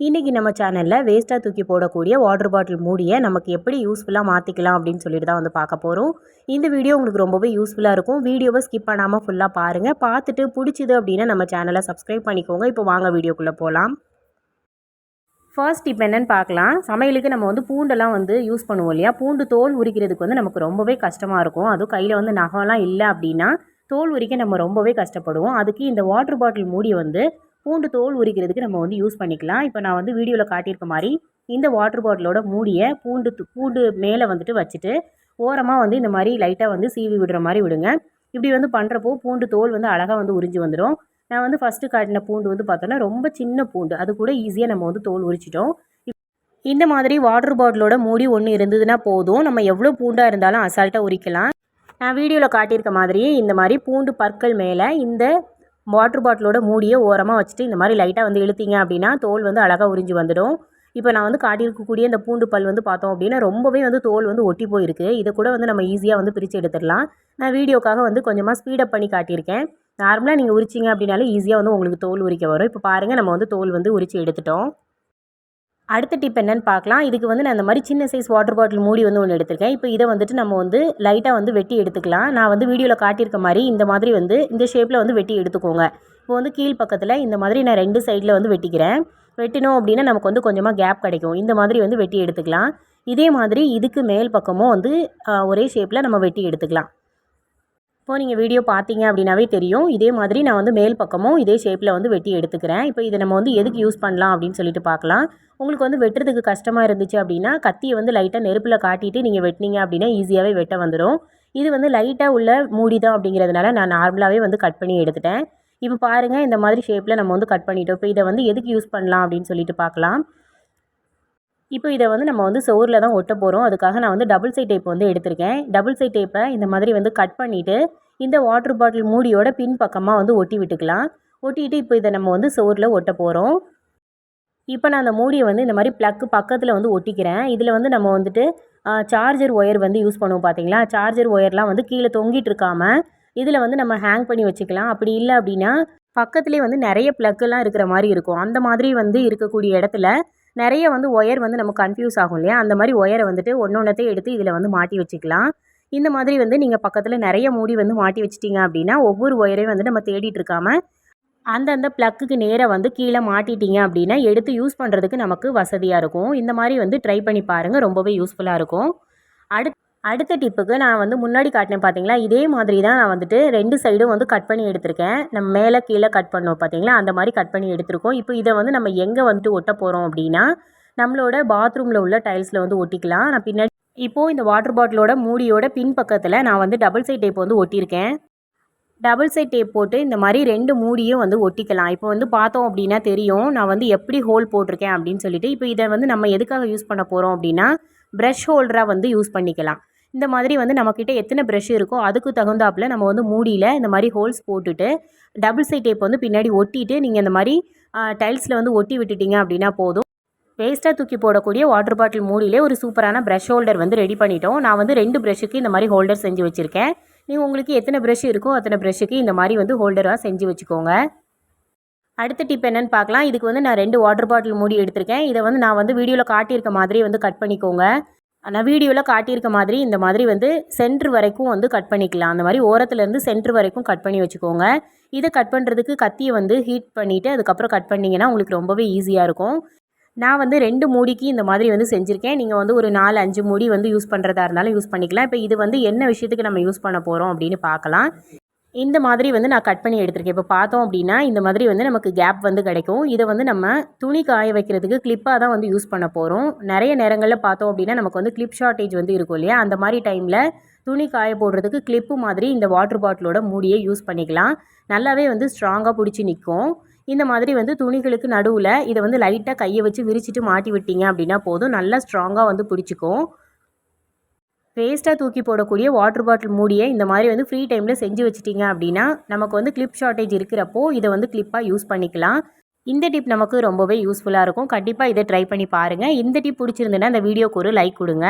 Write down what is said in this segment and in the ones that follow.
இன்றைக்கி நம்ம சேனலில் வேஸ்ட்டாக தூக்கி போடக்கூடிய வாட்டர் பாட்டில் மூடியை நமக்கு எப்படி யூஸ்ஃபுல்லாக மாற்றிக்கலாம் அப்படின்னு சொல்லிட்டு தான் வந்து பார்க்க போகிறோம் இந்த வீடியோ உங்களுக்கு ரொம்பவே யூஸ்ஃபுல்லாக இருக்கும். வீடியோவை ஸ்கிப் பண்ணாமல் ஃபுல்லாக பாருங்கள் பார்த்துட்டு பிடிச்சிது அப்படின்னா நம்ம சேனலை சப்ஸ்கிரைப் பண்ணிக்கோங்க. இப்போ வாங்க வீடியோக்குள்ளே போகலாம் ஃபர்ஸ்ட் இப்போ என்னென்னு பார்க்கலாம். சமையலுக்கு நம்ம வந்து பூண்டெல்லாம் வந்து யூஸ் பண்ணுவோம் இல்லையா? பூண்டு தோல் உரிக்கிறதுக்கு வந்து நமக்கு ரொம்பவே கஷ்டமாக இருக்கும். அதுவும் கையில் வந்து நகம்லாம் இல்லை அப்படின்னா தோல் உரிக்க நம்ம ரொம்பவே கஷ்டப்படுவோம். அதுக்கு இந்த வாட்டர் பாட்டில் மூடி வந்து பூண்டு தோல் உரிக்கிறதுக்கு நம்ம வந்து யூஸ் பண்ணிக்கலாம். இப்போ நான் வந்து வீடியோவில் காட்டியிருக்க மாதிரி இந்த வாட்டர் பாட்டிலோட மூடியை பூண்டு பூண்டு மேலே வந்துட்டு வச்சுட்டு ஓரமாக வந்து இந்த மாதிரி லைட்டாக வந்து சீவி விடுற மாதிரி விடுங்க. இப்படி வந்து பண்ணுறப்போ பூண்டு தோல் வந்து அழகாக வந்து உறிஞ்சி வந்துடும் நான் வந்து ஃபஸ்ட்டு காட்டின பூண்டு வந்து பார்த்தோன்னா ரொம்ப சின்ன பூண்டு. அது கூட ஈஸியாக நம்ம வந்து தோல் உரிச்சிட்டோம். இந்த மாதிரி வாட்டர் பாட்டிலோட மூடி ஒன்று இருந்ததுன்னா போதும். நம்ம எவ்வளோ பூண்டாக இருந்தாலும் அசால்ட்டாக உரிக்கலாம். நான் வீடியோவில் காட்டியிருக்க மாதிரியே இந்த மாதிரி பூண்டு பற்கள் மேலே இந்த வாட்டர் பாட்டிலோட மூடியை ஓரமாக வச்சுட்டு இந்த மாதிரி லைட்டாக வந்து இழுத்திங்க அப்படின்னா தோல் வந்து அழகாக உறிஞ்சி வந்துடும். இப்போ நான் வந்து காட்டியிருக்கக்கூடிய இந்த பூண்டு பல் வந்து பார்த்தோம் அப்படின்னா ரொம்பவே வந்து தோல் வந்து ஒட்டி போயிருக்கு. இதை கூட வந்து நம்ம ஈஸியாக வந்து பிரித்து எடுத்துடலாம். நான் வீடியோக்காக வந்து கொஞ்சமாக ஸ்பீடப் பண்ணி காட்டியிருக்கேன். நார்மலாக நீங்கள் உரிச்சிங்க அப்படின்னாலே ஈஸியாக வந்து உங்களுக்கு தோல் உரிக்க வரும். இப்போ பாருங்கள் நம்ம வந்து தோல் வந்து உரித்து எடுத்துட்டோம். அடுத்த டிப் என்னென்னு பார்க்கலாம். இதுக்கு வந்து நான் இந்த மாதிரி சின்ன சைஸ் வாட்டர் பாட்டில் மூடி வந்து ஒன்று எடுத்திருக்கேன். இப்போ இதை வந்துட்டு நம்ம வந்து லைட்டாக வந்து வெட்டி எடுத்துக்கலாம். நான் வந்து வீடியோவில் காட்டியிருக்க மாதிரி இந்த மாதிரி வந்து இந்த ஷேப்பில் வந்து வெட்டி எடுத்துக்கோங்க. இப்போ வந்து கீழ் பக்கத்தில் இந்த மாதிரி நான் ரெண்டு சைடில் வந்து வெட்டிக்கிறேன். வெட்டினோம் அப்படின்னா நமக்கு வந்து கொஞ்சமாக கேப் கிடைக்கும். இந்த மாதிரி வந்து வெட்டி எடுத்துக்கலாம். இதே மாதிரி இதுக்கு மேல் பக்கமும் வந்து ஒரே ஷேப்பில் நம்ம வெட்டி எடுத்துக்கலாம். இப்போ நீங்கள் வீடியோ பார்த்தீங்க அப்படின்னாவே தெரியும். இதே மாதிரி நான் வந்து மேல் பக்கமும் இதே ஷேப்பில் வந்து வெட்டி எடுத்துக்கிறேன். இப்போ இதை நம்ம வந்து எதுக்கு யூஸ் பண்ணலாம் அப்படின்னு சொல்லிட்டு பார்க்கலாம் உங்களுக்கு வந்து வெட்டுறதுக்கு கஷ்டமாக இருந்துச்சு அப்படின்னா கத்தியை வந்து லைட்டாக நெருப்பில் காட்டிட்டு நீங்கள் வெட்டினீங்க அப்படின்னா ஈஸியாகவே வெட்ட வந்துடும் இது வந்து லைட்டாக உள்ள மூடி தான் அப்படிங்கிறதுனால நான் நார்மலாகவே வந்து கட் பண்ணி எடுத்துட்டேன். இப்போ பாருங்கள் இந்த மாதிரி ஷேப்பில் நம்ம வந்து கட் பண்ணிட்டோம். இப்போ இதை வந்து எதுக்கு யூஸ் பண்ணலாம் அப்படின்னு சொல்லிட்டு பார்க்கலாம் இப்போ இதை வந்து நம்ம வந்து சோரில் தான் ஒட்ட போகிறோம் அதுக்காக நான் வந்து டபுள் சைட் டேப் வந்து எடுத்திருக்கேன். டபுள் சைட் டேப்பை இந்த மாதிரி வந்து கட் பண்ணிவிட்டு இந்த வாட்டர் பாட்டில் மூடியோட பின் பக்கமாக வந்து ஒட்டி விட்டுக்கலாம். ஒட்டிட்டு இப்போ இதை நம்ம வந்து சோரில் ஒட்ட போகிறோம் இப்போ நான் அந்த மூடியை வந்து இந்த மாதிரி ப்ளக்கு பக்கத்தில் வந்து ஒட்டிக்கிறேன். இதில் வந்து நம்ம வந்துட்டு சார்ஜர் ஒயர் வந்து யூஸ் பண்ணுவோம் பார்த்தீங்களா சார்ஜர் ஒயர்லாம் வந்து கீழே தொங்கிட்டு இருக்காமல் இதில் வந்து நம்ம ஹேங் பண்ணி வச்சுக்கலாம். அப்படி இல்லை அப்படின்னா பக்கத்துலேயே வந்து நிறைய ப்ளக்கெல்லாம் இருக்கிற மாதிரி இருக்கும். அந்த மாதிரி வந்து இருக்கக்கூடிய இடத்துல நிறைய வந்து ஒயர் வந்து நம்ம கன்ஃபியூஸ் ஆகும் இல்லையா? அந்த மாதிரி ஒயரை வந்துட்டு ஒன்று ஒன்றத்தையும் எடுத்து இதில் வந்து மாட்டி வச்சுக்கலாம். இந்த மாதிரி வந்து நீங்கள் பக்கத்தில் நிறைய மூடி வந்து மாட்டி வச்சிட்டிங்க அப்படின்னா ஒவ்வொரு ஒயரையும் வந்து நம்ம தேடிட்டு இருக்காமல் அந்தந்த ப்ளக்குக்கு நேராக வந்து கீழே மாட்டிட்டீங்க அப்படின்னா எடுத்து யூஸ் பண்ணுறதுக்கு நமக்கு வசதியாக இருக்கும். இந்த மாதிரி வந்து ட்ரை பண்ணி பாருங்கள் ரொம்பவே யூஸ்ஃபுல்லாக இருக்கும். அடுத் அடுத்த டிப்புக்கு நான் வந்து முன்னாடி காட்டினேன் பார்த்தீங்களா இதே மாதிரி தான் நான் வந்துட்டு ரெண்டு சைடும் வந்து கட் பண்ணி எடுத்திருக்கேன். நம்ம மேலே கீழே கட் பண்ணோம் பார்த்தீங்களா அந்த மாதிரி கட் பண்ணி எடுத்திருக்கோம். இப்போ இதை வந்து நம்ம எங்கே வந்துட்டு ஒட்ட போகிறோம் அப்படின்னா நம்மளோட பாத்ரூமில் உள்ள டைல்ஸில் வந்து ஒட்டிக்கலாம். நான் பின்னாடி இப்போது இந்த வாட்டர் பாட்டிலோட மூடியோட பின் பக்கத்தில் நான் வந்து டபுள் சைட் டேப் வந்து ஒட்டியிருக்கேன். டபுள் சைட் டேப் போட்டு இந்த மாதிரி ரெண்டு மூடியும் வந்து ஒட்டிக்கலாம். இப்போ வந்து பார்த்தோம் அப்படின்னா தெரியும். நான் வந்து எப்படி ஹோல் போட்டிருக்கேன் அப்படின்னு சொல்லிட்டு. இப்போ இதை வந்து நம்ம எதுக்காக யூஸ் பண்ண போகிறோம் அப்படின்னா ப்ரஷ் ஹோல்டராக வந்து யூஸ் பண்ணிக்கலாம். இந்த மாதிரி வந்து நம்மக்கிட்ட எத்தனை ப்ரெஷ் இருக்கோ அதுக்கு தகுந்தாப்புல நம்ம வந்து மூடியில் இந்த மாதிரி ஹோல்ஸ் போட்டுட்டு டபுள் சைட் டேப் வந்து பின்னாடி ஒட்டிட்டு நீங்கள் இந்த மாதிரி டைல்ஸில் வந்து ஒட்டி விட்டுட்டீங்க அப்படின்னா போதும். வேஸ்ட்டாக தூக்கி போடக்கூடிய வாட்டர் பாட்டில் மூடியிலே ஒரு சூப்பரான ப்ரஷ் ஹோல்டர் வந்து ரெடி பண்ணிட்டோம். நான் வந்து ரெண்டு ப்ரஷ்ஷுக்கு இந்த மாதிரி ஹோல்டர் செஞ்சு வச்சுருக்கேன். நீங்கள் உங்களுக்கு எத்தனை ப்ரஷ் இருக்கோ அத்தனை ப்ரஷ்ஷுக்கு இந்த மாதிரி வந்து ஹோல்டராக செஞ்சு வச்சுக்கோங்க. அடுத்த டிப் என்னென்னு பார்க்கலாம். இதுக்கு வந்து நான் ரெண்டு வாட்டர் பாட்டில் மூடி எடுத்திருக்கேன். இதை வந்து நான் வந்து வீடியோவில் காட்டியிருக்க மாதிரி வந்து கட் பண்ணிக்கோங்க. நான் வீடியோவில் காட்டியிருக்க மாதிரி இந்த மாதிரி வந்து சென்ட்ரு வரைக்கும் வந்து கட் பண்ணிக்கலாம். அந்த மாதிரி ஓரத்துலேருந்து சென்ட்ரு வரைக்கும் கட் பண்ணி வச்சுக்கோங்க. இதை கட் பண்ணுறதுக்கு கத்தியை வந்து ஹீட் பண்ணிவிட்டு அதுக்கப்புறம் கட் பண்ணிங்கன்னா உங்களுக்கு ரொம்பவே ஈஸியாக இருக்கும். நான் வந்து ரெண்டு மூடிக்கு இந்த மாதிரி வந்து செஞ்சுருக்கேன். நீங்கள் வந்து ஒரு நாலு அஞ்சு மூடி வந்து யூஸ் பண்ணுறதா இருந்தாலும் யூஸ் பண்ணிக்கலாம். இப்போ இது வந்து என்ன விஷயத்துக்கு நம்ம யூஸ் பண்ண போகிறோம் அப்படின்னு பார்க்கலாம். இந்த மாதிரி வந்து நான் கட் பண்ணி எடுத்திருக்கேன். இப்போ பார்த்தோம் அப்படின்னா இந்த மாதிரி வந்து நமக்கு கேப் வந்து கிடைக்கும். இதை வந்து நம்ம துணி காய வைக்கிறதுக்கு கிளிப்பாக தான் வந்து யூஸ் பண்ண போகிறோம் நிறைய நேரங்களில் பார்த்தோம் அப்படின்னா நமக்கு வந்து கிளிப் ஷார்ட்டேஜ் வந்து இருக்கும் இல்லையா? அந்த மாதிரி டைமில் துணி காய போடுறதுக்கு கிளிப்பு மாதிரி இந்த வாட்டர் பாட்டிலோட மூடியை யூஸ் பண்ணிக்கலாம். நல்லாவே வந்து ஸ்ட்ராங்காக பிடிச்சி நிற்கும். இந்த மாதிரி வந்து துணிகளுக்கு நடுவில் இதை வந்து லைட்டாக கையை வச்சு விரிச்சிட்டு மாட்டி விட்டீங்க அப்படின்னா போதும். நல்லா ஸ்ட்ராங்காக வந்து பிடிச்சிக்கும். வேஸ்ட்டாக தூக்கி போடக்கூடிய வாட்டர் பாட்டில் மூடியை இந்த மாதிரி வந்து ஃப்ரீ டைமில் செஞ்சு வச்சிட்டிங்க அப்படின்னா நமக்கு வந்து கிளிப் ஷார்ட்டேஜ் இருக்கிறப்போ இதை வந்து கிளிப்பாக யூஸ் பண்ணிக்கலாம். இந்த டிப் நமக்கு ரொம்பவே யூஸ்ஃபுல்லாக இருக்கும். கண்டிப்பாக இதை ட்ரை பண்ணி பாருங்கள் இந்த டிப் பிடிச்சிருந்துன்னா இந்த வீடியோக்கு ஒரு லைக் கொடுங்க.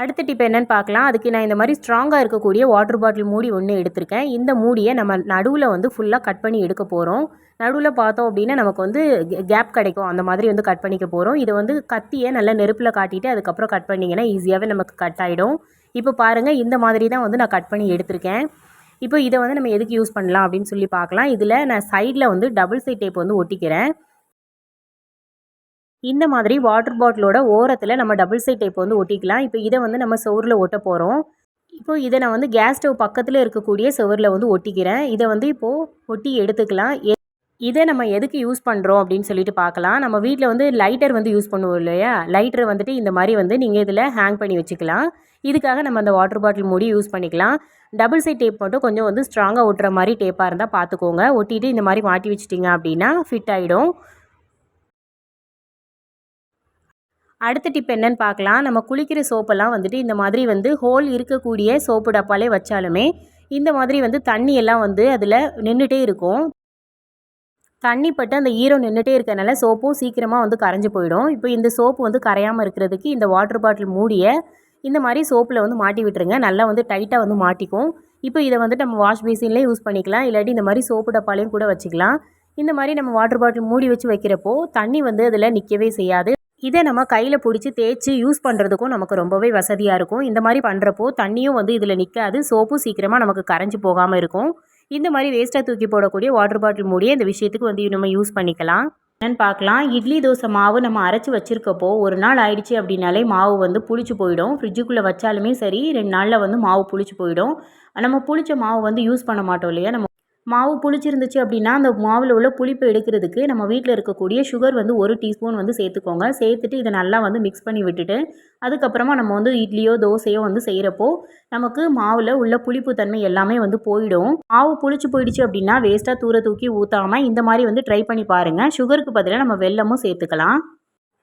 அடுத்த டிப் என்னன்னு பார்க்கலாம். அதுக்கு நான் இந்த மாதிரி ஸ்ட்ராங்காக இருக்கக்கூடிய வாட்டர் பாட்டில் மூடி ஒன்று எடுத்திருக்கேன். இந்த மூடியை நம்ம நடுவில் வந்து ஃபுல்லாக கட் பண்ணி எடுக்க போகிறோம் நடுவில் பார்த்தோம் அப்படின்னா நமக்கு வந்து கேப் கிடைக்கும். அந்த மாதிரி வந்து கட் பண்ணிக்க போகிறோம் இதை வந்து கத்தியை நல்லா நெருப்பில் காட்டிட்டு அதுக்கப்புறம் கட் பண்ணிங்கன்னா ஈஸியாகவே நமக்கு கட் ஆகிடும் இப்போ பாருங்கள் இந்த மாதிரி தான் வந்து நான் கட் பண்ணி எடுத்திருக்கேன். இப்போ இதை வந்து நம்ம எதுக்கு யூஸ் பண்ணலாம் அப்படின்னு சொல்லி பார்க்கலாம். இதில் நான் சைடில் வந்து டபுள் சைட் டேப் வந்து ஒட்டிக்கிறேன். இந்த மாதிரி வாட்டர் பாட்டிலோட ஓரத்தில் நம்ம டபுள் சைட் டேப் வந்து ஒட்டிக்கலாம். இப்போ இதை வந்து நம்ம சுவரில் ஒட்ட போகிறோம் இப்போ இதை நான் வந்து கேஸ் ஸ்டவ் பக்கத்தில் இருக்கக்கூடிய சுவரில் வந்து ஒட்டிக்கிறேன். இதை வந்து இப்போது ஒட்டி எடுத்துக்கலாம். எ- இதை நம்ம எதுக்கு யூஸ் பண்ணுறோம் அப்படின்னு சொல்லிட்டு பார்க்கலாம். நம்ம வீட்டில் வந்து லைட்டர் வந்து யூஸ் பண்ணுவோம் இல்லையா? லைட்டர் வந்துட்டு இந்த மாதிரி வந்து நீங்கள் இதில் ஹேங் பண்ணி வச்சுக்கலாம். இதுக்காக நம்ம அந்த வாட்டர் பாட்டில் மூடி யூஸ் பண்ணிக்கலாம். டபுள் சைட் டேப் மட்டும் கொஞ்சம் வந்து ஸ்ட்ராங்காக ஒட்டுற மாதிரி டேப்பாக இருந்தால் பார்த்துக்கோங்க. ஒட்டிட்டு இந்த மாதிரி மாட்டி வச்சிட்டிங்க அப்படின்னா ஃபிட் ஆகிடும் அடுத்த டிப் என்னன்னு பார்க்கலாம். நம்ம குளிக்கிற சோப்பெல்லாம் வந்துட்டு இந்த மாதிரி வந்து ஹோல் இருக்கக்கூடிய சோப்பு டப்பாலே வச்சாலுமே இந்த மாதிரி வந்து தண்ணி எல்லாம் வந்து அதில் நின்றுட்டே இருக்கும். தண்ணி பட்டு அந்த ஈரம் நின்றுட்டே இருக்கனால சோப்பும் சீக்கிரமாக வந்து கரைஞ்சு போயிடும். இப்போ இந்த சோப்பு வந்து கரையாமல் இருக்கிறதுக்கு இந்த வாட்டர் பாட்டில் மூடிய இந்த மாதிரி சோப்பில் வந்து மாட்டி விட்டுருங்க. நல்லா வந்து டைட்டாக வந்து மாட்டிக்கும். இப்போ இதை வந்து நம்ம வாஷ் பேசின்லேயே யூஸ் பண்ணிக்கலாம். இல்லாட்டி இந்த மாதிரி சோப்பு டப்பாலையும் கூட வச்சுக்கலாம். இந்த மாதிரி நம்ம வாட்டர் பாட்டில் மூடி வச்சு வைக்கிறப்போ தண்ணி வந்து அதில் நிற்கவே செய்யாது. இதை நம்ம கையில் பிடிச்சி தேய்ச்சி யூஸ் பண்ணுறதுக்கும் நமக்கு ரொம்பவே வசதியாக இருக்கும். இந்த மாதிரி பண்ணுறப்போ தண்ணியும் வந்து இதில் நிற்காது சோப்பும் சீக்கிரமாக நமக்கு கரைஞ்சி போகாமல் இருக்கும். இந்த மாதிரி வேஸ்ட்டாக தூக்கி போடக்கூடிய வாட்டர் பாட்டில் மூடியே இந்த விஷயத்துக்கு வந்து நம்ம யூஸ் பண்ணிக்கலாம். என்னன்னு பார்க்கலாம். இட்லி தோசை மாவு நம்ம அரைச்சி வச்சுருக்கப்போ ஒரு நாள் ஆயிடுச்சு அப்படின்னாலே மாவு வந்து புளிச்சு போயிடும். ஃப்ரிட்ஜுக்குள்ளே வச்சாலுமே சரி ரெண்டு நாளில் வந்து மாவு புளிச்சு போயிடும். நம்ம புளிச்ச மாவு வந்து யூஸ் பண்ண மாட்டோம் இல்லையா? நம்ம மாவு புளிச்சிருந்துச்சு அப்படின்னா அந்த மாவில் உள்ள புளிப்பு எடுக்கிறதுக்கு நம்ம வீட்டில் இருக்கக்கூடிய சுகர் வந்து ஒரு டீஸ்பூன் வந்து சேர்த்துக்கோங்க. சேர்த்துட்டு இதை நல்லா வந்து மிக்ஸ் பண்ணி விட்டுட்டு அதுக்கப்புறமா நம்ம வந்து இட்லியோ தோசையோ வந்து செய்கிறப்போ நமக்கு மாவில் உள்ள புளிப்பு தன்மை எல்லாமே வந்து போயிடும். மாவு புளிச்சு போயிடுச்சு அப்படின்னா வேஸ்ட்டாக தூர தூக்கி ஊற்றாமல் இந்த மாதிரி வந்து ட்ரை பண்ணி பாருங்கள் சுகருக்கு பதிலாக நம்ம வெல்லமும் சேர்த்துக்கலாம்.